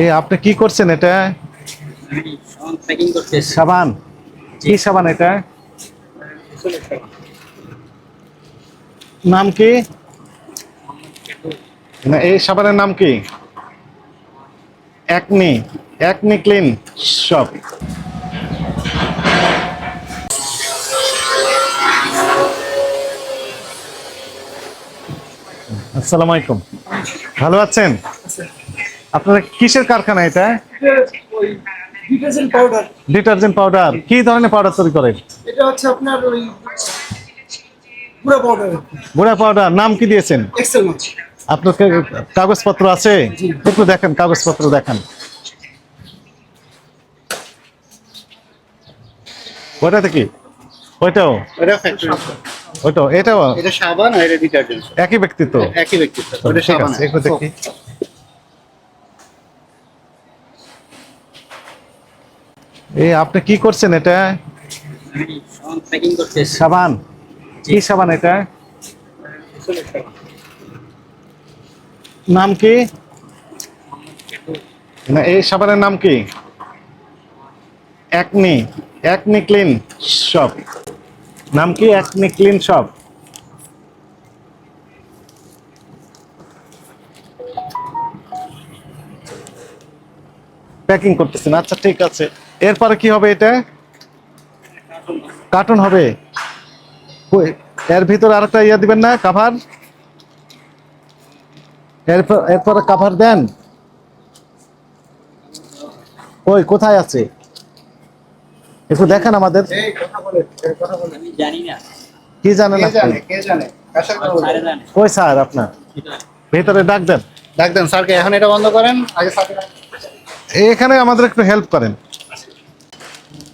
এই আপনি কি করছেন এটা? সাবান। কি সাবান এটা? নাম কি? না এই সাবানের নাম কি? একনি একনি ক্লিন সব আসসালামু আলাইকুম। ভালো আছেন? আপনারা কিসের কারখানা এটা? Detergent powder. Detergent powder. কি ধরনের পাউডার তৈরি করেন? এটা হচ্ছে আপনার ওই গুঁড়া পাউডার গুঁড়া পাউডার। নাম কি দিয়েছেন? এক্সেল মাছ আপনার কাগজপত্র আছে? একটু দেখেন কাগজপত্র দেখান। ওটাতে কি? ওইটাও? এটা ফ্যাক্টরি ওইটাও? এটাও? এটা সাবান আর এটা ডিটারজেন্ট। একই ব্যক্তিত্ব? একই ব্যক্তিত্ব। ওটা সাবান একটু দেখি। এই, আপনি কি করছেন এটা? সাবান। কি সাবান এটা? নাম কি? না, এই সাবানের নাম কি? একনি। একনি ক্লিন শপ। নাম কি? Acne clean shop. প্যাকিং করতেছেন। আচ্ছা ঠিক আছে। এরপরে কি হবে এটা? কার্টুন হবে। এর ভিতরে আরেকটা ইয়া দিবেন না? কাভার এরপর এরপরে কাভার দেন। ওই কোথায় আছে? একটু দেখেন আমাদের। এই কথা বলে এই কথা বলে। আমি জানি না। কি জানেন করো স্যারে জানে। কই স্যার আপনার? ভেতরে ডাক দেন। ডাক দেন স্যারকে। এখন এটা বন্ধ করেন আগে। এখানে আমাদের একটু হেল্প করেন।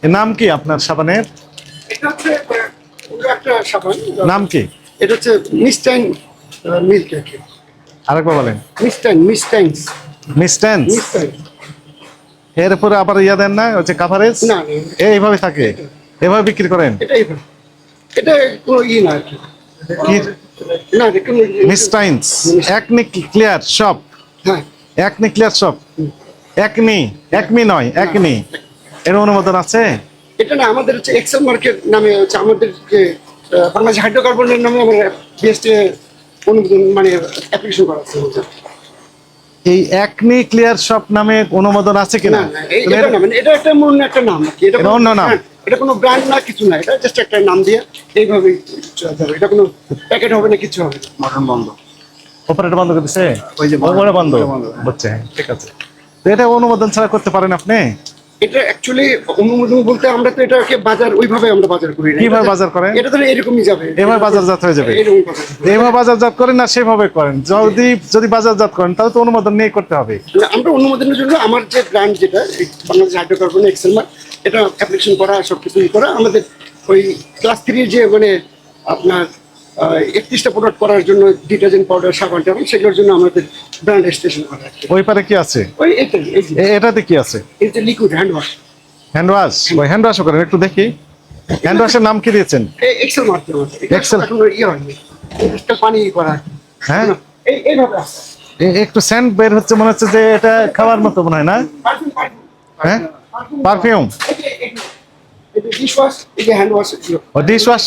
নাম কি আপনার সাবানের? এটা নাম কি? এটা হচ্ছে মিস্টাইন মিল্ক আরেকবার বলেন। মিস্টাইন মিস্টাইনস। মিস্টেন্স মিস্টাইন এর উপরে আবার ইয়া দেন না হচ্ছে কাভারেজ না এইভাবে থাকে? এভাবে বিক্রি করেন? এটাই এটা কোনো ই না কি। না এটা মিস্টাইন্স। একনি ক্লিয়ার শপ হ্যাঁ। একনি ক্লিয়ার শপ একনি একমি নয় একনি। এর অনুমোদন আছে? এটা না আমাদের হচ্ছে এক্সেল মার্কেট নামে হচ্ছে আমাদের যে বাংলাদেশ হাইড্রোকার্বনের নামে আমরা বিএসটি অনুমোদন মানে অ্যাপ্লিকেশন করা আছে এই একনি ক্লিয়ার শপ নামে অনুমোদন আছে কিনা না? না এই- এটা না মানে এটা একটা একটা নাম এটা অন্য নাম। এটা কোনো ব্র্যান্ড না কিছু না। এটা জাস্ট একটা নাম দিয়ে এইভাবেই যাবে। এটা কোনো প্যাকেট হবে না কিছু হবে মটন বন্ধ। অপারেটর বন্ধ করে দিছে ওই যে বন্ধ। ওপরে বন্ধ। হ্যাঁ। বুঝছে ঠিক আছে। তো এটা অনুমোদন ছাড়া করতে পারেন আপনি? এটা অ্যাকচুয়ালি অনুমোদন বলতে আমরা তো এটাকে বাজার ওইভাবে আমরা বাজার করি না। কীভাবে বাজার করেন? এটা তো এরকমই যাবে। এভাবে বাজারজাত হয়ে যাবে। এরকম বাজার বাজারজাত করেন না সেভাবে করেন। যদি যদি বাজারজাত করেন তাহলে তো অনুমোদন নিয়ে করতে হবে। আমরা অনুমোদনের জন্য আমার যে ব্র্যান্ড যেটা বাংলাদেশ হাইড্রোকার্বন এক্সেল মার্ক এটা অ্যাপ্লিকেশন করা সব কিছু করা। আমাদের ওই ক্লাস থ্রির যে মানে আপনার একত্রিশটা প্রোডাক্ট করার জন্য ডিটারজেন্ট পাউডার সাবান টাবান সেগুলোর জন্য আমাদের ব্র্যান্ড রেজিস্ট্রেশন করা ওই পারে কি আছে? ওই এটাতে কি আছে? এই যে liquid hand wash hand wash ওই হ্যান্ড ওয়াশও করেন একটু দেখি। হ্যান্ড ওয়াশের নাম কি দিয়েছেন? এক্সেল মধ্যে Excel? এখন ইয়ে হয়নি। এটা পানি করা। হ্যাঁ? এই এইভাবে একটু সেন্ট বের হচ্ছে মনে হচ্ছে যে এটা খাওয়ার মতো মনে হয় না? হ্যাঁ? পারফিউম ডিশ ওয়াশ এই যে হ্যান্ড ওয়াশ ডিশ ওয়াশ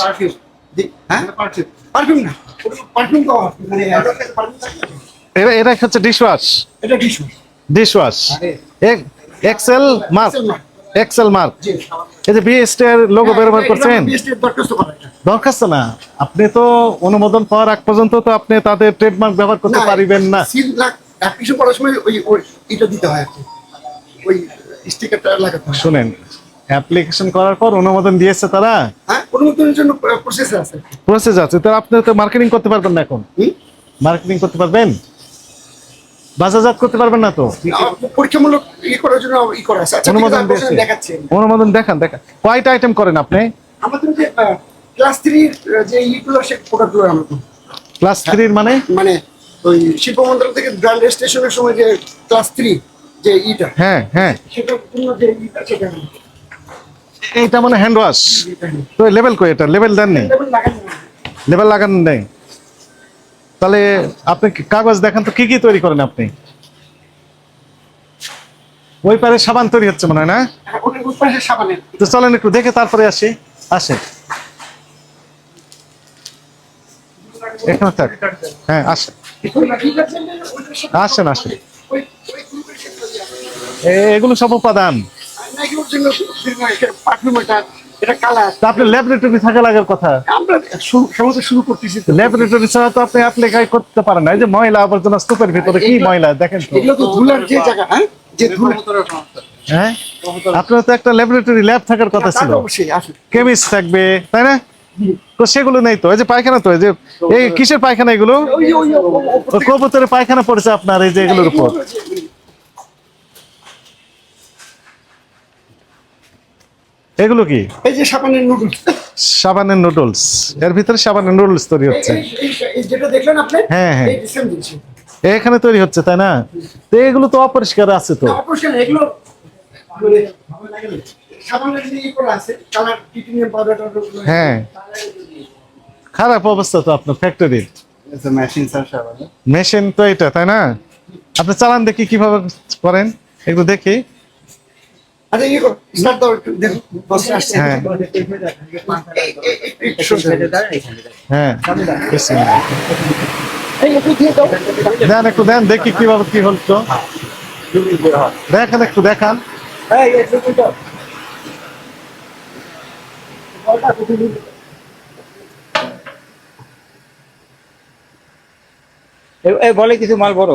হ্যাঁ? পারফিউম পারফিউম না। পারফিউম তো মানে এটা এটা হচ্ছে ডিশ এটা dish wash excel mark excel mark এই যে বিএসটি এর লোগো ব্যবহার করছেন? দরখাস্ত না। আপনি তো অনুমোদন পাওয়ার আগ পর্যন্ত তো আপনি তাদের ট্রেডমার্ক ব্যবহার করতে পারিবেন না। অ্যাপ্লিকেশন করার সময় ওই ওই এটা দিতে হয় ওই স্টিকারটা লাগাতে শুনেন অ্যাপ্লিকেশন করার পর অনুমোদন দিয়েছে তারা? হ্যাঁ। অনুমোদনের জন্য প্রসেস আছে। প্রসেস আছে। তো আপনি তো মার্কেটিং করতে পারবেন না এখন। মার্কেটিং করতে পারবেন? বাজারজাত করতে পারবেন না তো? পরীক্ষামূলক ই করার জন্য ই করা আছে। আচ্ছা অনুমোদন দিয়েছে। অনুমোদন দেখান দেখান। কয়টা আইটেম করেন আপনি? আমাদের যে ক্লাস থ্রির যে ইগুলো সে প্রোডাক্টগুলো আমরা। ক্লাস থ্রির মানে? মানে ওই শিল্প মন্ত্রক থেকে ব্র্যান্ড রেজিস্ট্রেশনের সময় যে ক্লাস থ্রি যে ইটা হ্যাঁ হ্যাঁ। সেটার জন্য যে ইটা সেটা এইটা মানে হ্যান্ড ওয়াশ তো লেভেল কই এটা? লেভেল দেন নেই। লেভেল লাগানো নেই। তাহলে আপনি কাগজ দেখান তো কি কি তৈরি করেন আপনি? ওই পারে সাবান তৈরি হচ্ছে মনে হয় না? হ্যাঁ, তো চলেন একটু দেখে তারপরে আসি। আসে এখানে থাক। হ্যাঁ আসেন। আসেন আসেন। এগুলো সব উপাদান। এটা এটা কালার আপনার ল্যাবরেটরি থাকা লাগার কথা। আমরা শুরু শুরু করতেছি ল্যাবরেটরি ছাড়া তো আপনি অ্যাপ্লাই করতে পারেন না। এই যে ময়লা আবর্জনা স্তূপের ভিতরে কি ময়লা দেখেন তো। এগুলো তো ধুলার যে জায়গা হ্যাঁ? যে ধুলা হ্যাঁ? আপনার তো একটা ল্যাবরেটরি ল্যাব থাকার কথা ছিল। কেমিস্ট থাকবে তাই না? তো সেগুলো নেই তো। এই যে পায়খানা তো এই যে এই কিসের পায়খানা এগুলো? কবুতরের পায়খানা পড়েছে আপনার এই যে এগুলোর উপর। এগুলো কি? এই যে সাবানের নুডলস সাবানের নুডলস এর ভিতরে সাবানের নুডলস তৈরি হচ্ছে। যেটা দেখলেন আপনি? হ্যাঁ, হ্যাঁ। এখানে তৈরি হচ্ছে তাই না? তো এগুলো তো অপরিষ্কার আছে তো। অপারেশন এগুলো মানে ইয়ে হ্যাঁ। খারাপ অবস্থা তো আপনার ফ্যাক্টরির মেশিন মেশিন তো এটা তাই না? আপনি চালান দেখি কীভাবে করেন। একটু দেখি। আচ্ছা ইয়ে করো স্টার্ট দাও একটু দেখো বসে আসছে। হ্যাঁ। হ্যাঁ। এই একটু দেন একটু দেন দেখি কীভাবে কি হলো দেখেন একটু দেখান। বলে কিছু মাল বড়।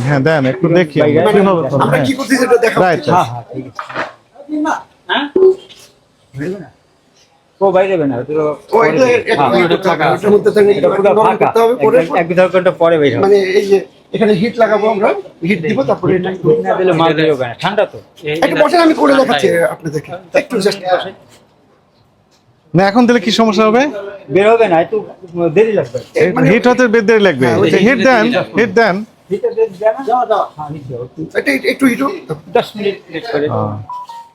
হ্যাঁ দেন একটু দেখি হ্যাঁ। হ্যাঁ হ্যাঁ হ্যাঁ? ও বাইরে না হ্যাঁ, ইয়ে এক- ঘণ্টা পরে বের মানে এই যে এখানে হিট লাগাবো আমরা হিট দিব তারপরে এটা না দিলে মাল ঠান্ডা তো একটু আমি করে দেখাচ্ছি আপনাদেরকে একটু জাস্ট না এখন দিলে কি সমস্যা হবে? বের হবে না একটু দেরি লাগবে। হিট হতে বেদ দেরি লাগবে। হ্যাঁ, হিট দেন হিট দেন? হ্যাঁ। একটু। হিট দশ মিনিট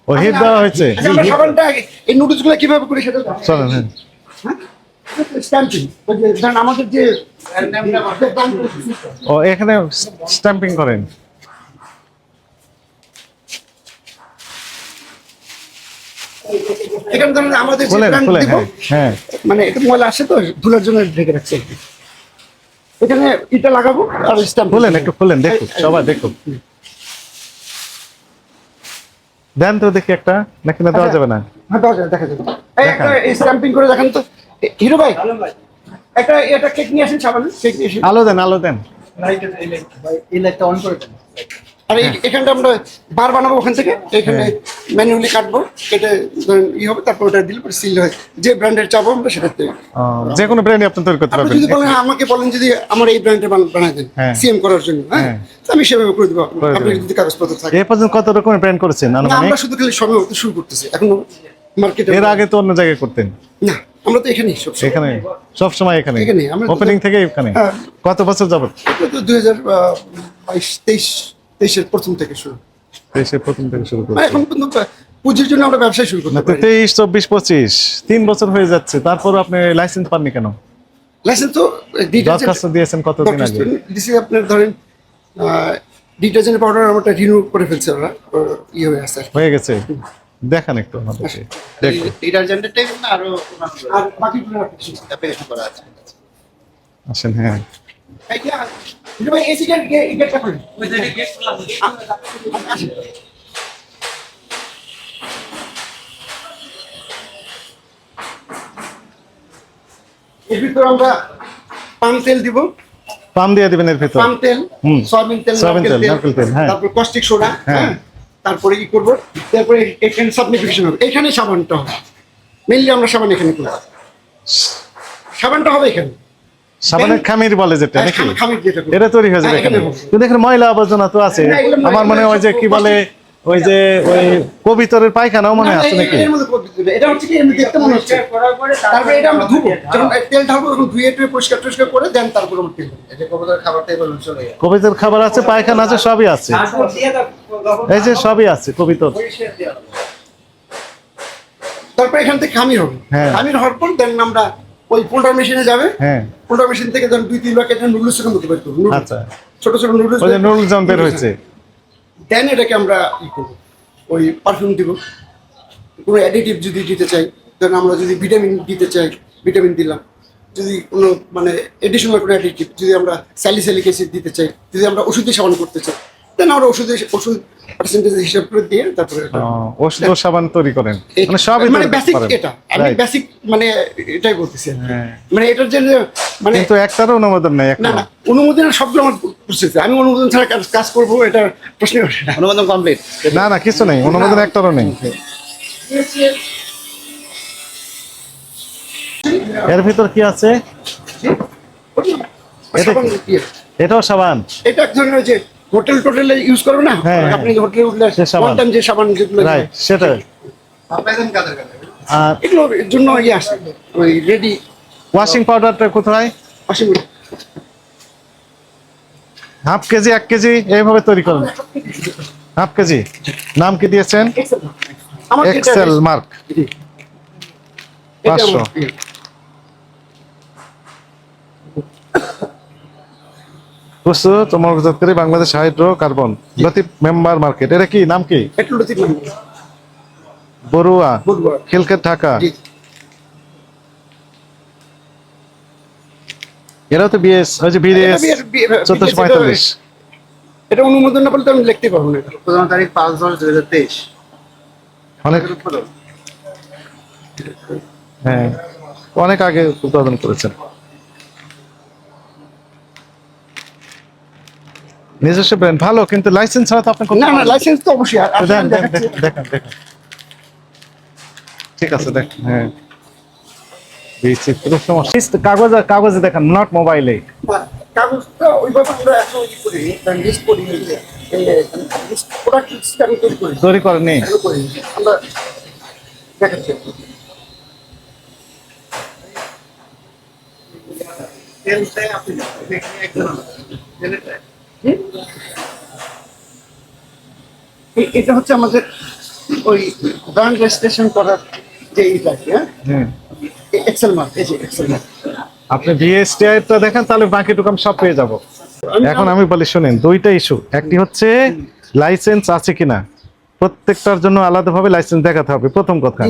ও হিট দেওয়া হয়েছে। আচ্ছা এই নুডলসগুলো কীভাবে করি সেটা চলেন হ্যাঁ। স্ট্যাম্পিং ওই যে ধরেন আমাদের যে ও এখানে স্ট্যাম্পিং করেন। এখানে ধরেন আমাদের যে খুলেন দিব, হ্যাঁ। মানে একটু ময়লা আসে তো ধুলার জন্য ঢেকে রাখছি এখানে এটা লাগাবো আর স্ট্যাম্প খুলেন একটু খুলেন দেখুন সবাই দেখুন। দেন তো দেখি একটা নাকি না দেওয়া যাবে না? হ্যাঁ দেওয়া যায়, দেখা যাবে। এই একটা স্ট্যাম্পিং করে দেখেন তো। হিরো ভাই একটা এটা কেক নিয়ে আসেন সাবান কেক নিয়ে আসেন। আলো দেন আলো দেন। এই লাইটটা অন করে দেন। আর এই এখানটা আমরা বার বানাবো ওখান থেকে এখানে ম্যানুয়ালি কাটবো কেটে ধরেন ই হবে তারপর ওটা দিলে পরে সিল হয়। যে ব্র্যান্ডের চাবো আমরা আহ, যে কোনো ব্র্যান্ডই আপনি তৈরি করতে পারবেন। যদি বলেন হ্যাঁ, আমাকে বলেন যদি আমার এই ব্র্যান্ডের বানায় দেন হ্যাঁ। সিএম করার জন্য হ্যাঁ? হ্যাঁ। আমি সেভাবে করে দেবো আপনি যদি কাগজপত্র থাকে। এ পর্যন্ত কত রকমের ব্র্যান্ড করেছেন? আমরা শুধু খালি সবে শুরু করতেছি। এখন মার্কেটে এর আগে তো অন্য জায়গায় করতেন। না আমরা তো এখানেই সব এখানে? সব সময় এখানে? ওপেনিং থেকে এখানে? হ্যাঁ। কত বছর যাবত? তো দুই হাজার বাইশ তেইশ তেইশের প্রথম থেকে শুরু। দেশে প্রথম থেকে শুরু না, করছে এখন পর্যন্ত পুঁজির জন্য আমরা ব্যবসায় শুরু করতে পারি তেইশ চব্বিশ পঁচিশ তিন বছর হয়ে যাচ্ছে। তারপর আপনি লাইসেন্স পাননি কেন? লাইসেন্স তো দরখাস্ত দিয়েছেন কতদিন আগে? দিছি আপনার ধরেন ডিটারজেন্ট পাউডার আমরা রিনিউ করে ফেলছে ওরা ইয়ে হয়ে আছে হয়ে গেছে। দেখান একটু আমাদেরকে। দেখুন। ডিটারজেন্টের টাইপ না আরও আর বাকিগুলো রাখছি। করা আছে। আসেন হ্যাঁ। এর ভিতরে আমরা পাম তেল দিব। পাম দিয়ে দিবেন এর ভিতর। পাম তেল হুম। সয়াবিন তেল সয়াবিন তেল, নারকেল তেল, হ্যাঁ। তারপর কস্টিক সোডা হ্যাঁ। হ্যাঁ। তারপরে কি করব? তারপরে এখানে সাবলিফিকেশন হবে। এখানে সাবানটা হবে। মেইনলি আমরা সাবান এখানে করব সাবানটা হবে এখানে। সাবানের খামির বলে যেটা হ্যাঁ, নাকি। এটা তৈরি হয়ে যাবে হ্যাঁ, এখানে। কিন্তু এখানে ময়লা আবর্জনা তো আছে। আমার মনে হয় যে কি বলে ওই যে ওই কবিতরের পায়খানাও মনে আছে নাকি। এটা হচ্ছে কি এমনি দেখতে মনে হচ্ছে। তারপরে এটা আমরা ধুবো। যখন তেল ঢালবো তখন ধুয়ে টুয়ে পরিষ্কার টরিষ্কার করে দেন তারপর আমরা তেল এই যে কবুতরের খাবারটা এবার চলে গেছে। কবিতর খাবার আছে পায়খানা আছে সবই আছে। এই যে সবই আছে কবিতর। তারপরে এখান থেকে খামির হবে। হ্যাঁ। খামির হওয়ার পর দেন আমরা ওই ফোল্ডার মেশিনে যাবে? হ্যাঁ। মেশিন থেকে ধরেন দুই তিন লাখ এটা নুডলসের মধ্যে বের করব আচ্ছা। ছোট ছোট নুডলস ওই নুডলস যেমন বের হয়েছে। দেন এটাকে আমরা ই করব। ওই পারফিউম দিব। কোনো অ্যাডিটিভ যদি দিতে চাই ধরেন আমরা যদি ভিটামিন দিতে চাই ভিটামিন দিলাম। যদি কোনো মানে এডিশনাল কোনো অ্যাডিটিভ যদি আমরা স্যালিস্যালিক অ্যাসিড দিতে চাই যদি আমরা ওষুধে সেবন করতে চাই দেন আমরা ওষুধে ওষুধ পার্সেন্টেজ হিসাব করে দিয়ে তারপরে ও, ওষুধ সাবান তৈরি করেন। মানে সবই মানে বেসিক এটা আমি বেসিক মানে এটাই বলতেছি হ্যাঁ। মানে এটার যে মানে কিন্তু একটারও অনুমোদন নেই না একটা অনুমোদন সবগুলো আমার প্রসেস আমি অনুমোদন ছাড়া কাজ- করব এটা প্রশ্ন ওঠে না। অনুমোদন কমপ্লিট না না কিছু নেই অনুমোদন একটারও নেই। এর ভিতর কি আছে। এটাও সাবান। এটা এক ধরনের ওই যে হোটেল টোটেলে ইউজ করবে না? হ্যাঁ, আপনি হোটেলে উঠলে one যে সাবান যেগুলো রাইট সেটা আপনাদের কাদের কাছে আর এগুলোর জন্য ইয়ে আসে ওই রেডি ওয়াশিং পাউডারটা কোথায়? ওয়াশিং হাফ কেজি এক কেজি এইভাবে তৈরি করেন। Half KG. নাম কি দিয়েছেন? এক্সেল মার্ক পাঁচশো। প্রস্তুত Bangladesh hydrocarbon Latif member market. এটা কি? নাম কি? বড়ুয়া। খিলকেট ঢাকা। এরাও তো বিএস এটা বিএস চোদ্দশো পঁয়তাল্লিশ। এটা অনুমোদন না বলতে আমি লিখতে পারব না তারিখ পাঁচ দশ দুই হাজার তেইশ। অনেক হ্যাঁ। অনেক আগে উৎপাদন করেছেন। নিজস্ব ব্র্যান্ড ভালো কিন্তু লাইসেন্স ছাড়া তো আপনি করতে না না লাইসেন্স তো অবশ্যই। দেন, দেখেন, দেখেন। ঠিক আছে দেখ হ্যাঁ। বিচিত্র সমস্যা কাগজে কাগজে দেখান নট মোবাইলে হ্যাঁ, কাগজটা ওইভাবে আমরা এখন ই করি লিস্ট করি প্রোডাক্ট লিস্ট আমি তৈরি করি তৈরি করেনি আমরা দেখাচ্ছি। তেলটাই আপনি দেখেন একজন তেলটাই এ- এটা হচ্ছে আমাদের ওই ব্র্যান্ড রেজিস্ট্রেশন করার যে কি, হ্যাঁ? এক্সেল মার্ক এই যে এক্সেল মার্ক আপনি বিএসটিআই টা দেখেন তাহলে বাকি টুকাম সব পেয়ে যাব। এখন আমি বলি শুনেন দুইটা ইস্যু একটি হচ্ছে লাইসেন্স আছে কিনা? প্রত্যেকটার জন্য আলাদাভাবে লাইসেন্স দেখাতে হবে প্রথম কথা।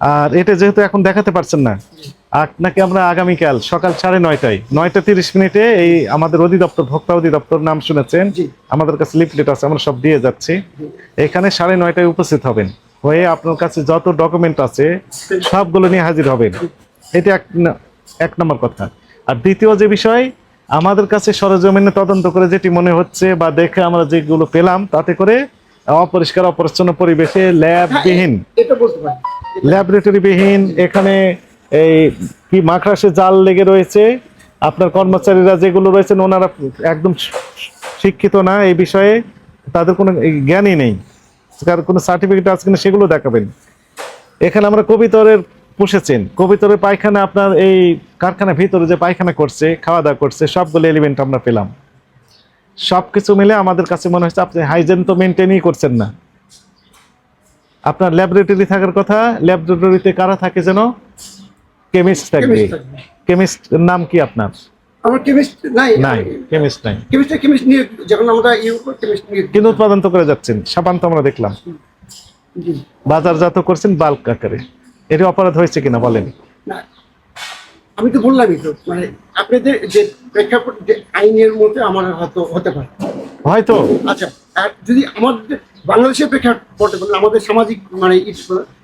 আর এটা যেহেতু এখন দেখাতে পারছেন না আপনাকে আমরা আগামীকাল সকাল সাড়ে নয়টায়। নয়টা তিরিশ মিনিটে এই আমাদের অধিদপ্তর ভোক্তা অধিদপ্তর নাম শুনেছেন। আমাদের কাছে লিফলেট আছে আমরা সব দিয়ে যাচ্ছি। এখানে সাড়ে নয়টায় উপস্থিত হবেন। হয়ে আপনার কাছে যত ডকুমেন্ট আছে সবগুলো নিয়ে হাজির হবেন। এটা এক এক নম্বর কথা। আর দ্বিতীয় যে বিষয় আমাদের কাছে সরজমিনে তদন্ত করে যেটি মনে হচ্ছে বা দেখে আমরা যেগুলো পেলাম তাতে করে অপরিষ্কার অপরিচ্ছন্ন পরিবেশে ল্যাববিহীন। এটা ল্যাবরেটরি বিহীন এখানে এই কি মাকড়াসে জাল লেগে রয়েছে? আপনার কর্মচারীরা যেগুলো রয়েছেন, ওনারা একদম শিক্ষিত না এই বিষয়ে। তাদের কোনো জ্ঞানই নেই। কার কোনো সার্টিফিকেট আছে কিনা সেগুলো দেখাবেন। এখানে আমরা কবিতরের পুষেছেন। কবিতরের পায়খানা আপনার এই কারখানার ভিতরে যে পায়খানা করছে, খাওয়া দাওয়া করছে, সবগুলো এলিমেন্ট আমরা পেলাম। সব কিছু মিলে আমাদের কাছে মনে হচ্ছে, আপনি হাইজেন তো মেনটেনই করছেন না। আপনার ল্যাবরেটরি থাকার কথা ল্যাবরেটরিতে কারা থাকে যেন? কেমিস্ট থাকবে। কেমিস্ট নাম কি আপনার? আমার কেমিস্ট নাই। নাই কেমিস্ট নাই। কেমিস্ট কেমিস্ট নিয়ে যখন আমরা ইউ কেমিস্ট নিয়ে কিন্তু উৎপাদন তো করে যাচ্ছেন। সাবান তো আমরা দেখলাম। বাজারজাত করছেন বাল্ক আকারে। এটি অপরাধ হয়েছে কিনা বলেন? না। আমি তো বললামই তো মানে আপনাদের যে প্রেক্ষাপট যে আইনের মধ্যে আমার হয়তো হতে পারে। হয়তো। আচ্ছা আর যদি আমাদের বাংলাদেশের প্রেক্ষাপটে আমাদের সামাজিক মানে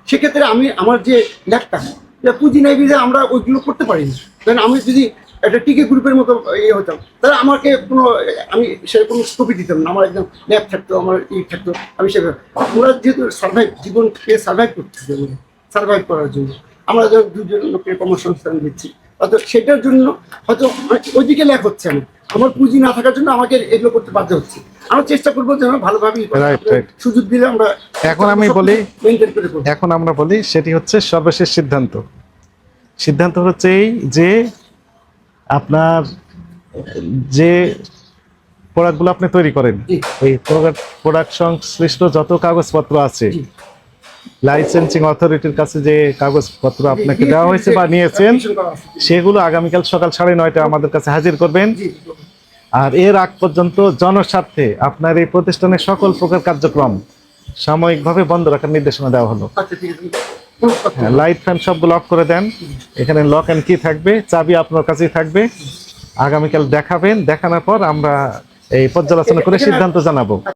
সেক্ষেত্রে আমি আমার যে এটা পুঁজি নাই বিধে আমরা ওইগুলো করতে পারি না। আমি যদি একটা টিকে গ্রুপের মতো ইয়ে হতাম, তাহলে আমাকে কোনো, আমি সেরকম স্কোপি দিতাম না। আমার একদম ল্যাব থাকতো, আমার ই থাকতো, আমি সেভাবে। ওরা যেহেতু সার্ভাইভ জীবনকে সার্ভাইভ করতে হবে সার্ভাইভ করার জন্য। আমরা যখন দুজন লোকের কর্মসংস্থান দিচ্ছি অর্থাৎ সেটার জন্য হয়তো অনেক ওইদিকে ল্যাপ হচ্ছে আমি আমার পুঁজি না থাকার জন্য আমাকে এগুলো করতে বাধ্য হচ্ছে আমরা চেষ্টা করব যেন ভালোভাবে. সুযোগ দিলে আমরা এখন আমি বলি এখন আমরা বলি সেটি হচ্ছে সর্বশেষ সিদ্ধান্ত সিদ্ধান্ত হচ্ছে এই যে আপনার যে প্রোডাক্টগুলো আপনি তৈরি করেন এই প্রোডাক্ট সংশ্লিষ্ট যত কাগজপত্র আছে। লাইসেন্সিং অথরিটির কাছে যে কাগজপত্র আপনাকে দেওয়া হয়েছে বা নিয়েছেন। সেগুলো আগামীকাল সকাল সাড়ে নয়টা আমাদের কাছে হাজির করবেন। আর এর আগ পর্যন্ত জনস্বার্থে আপনার এই প্রতিষ্ঠানের সকল প্রকার কার্যক্রম সাময়িকভাবে বন্ধ রাখার নির্দেশনা দেওয়া হলো। লাইট ফ্যান সবগুলো অফ করে দেন। এখানে লক অ্যান্ড কি থাকবে, চাবি আপনার কাছেই থাকবে। আগামীকাল দেখাবেন, দেখানোর পর আমরা এই পর্যালোচনা করে সিদ্ধান্ত জানাব।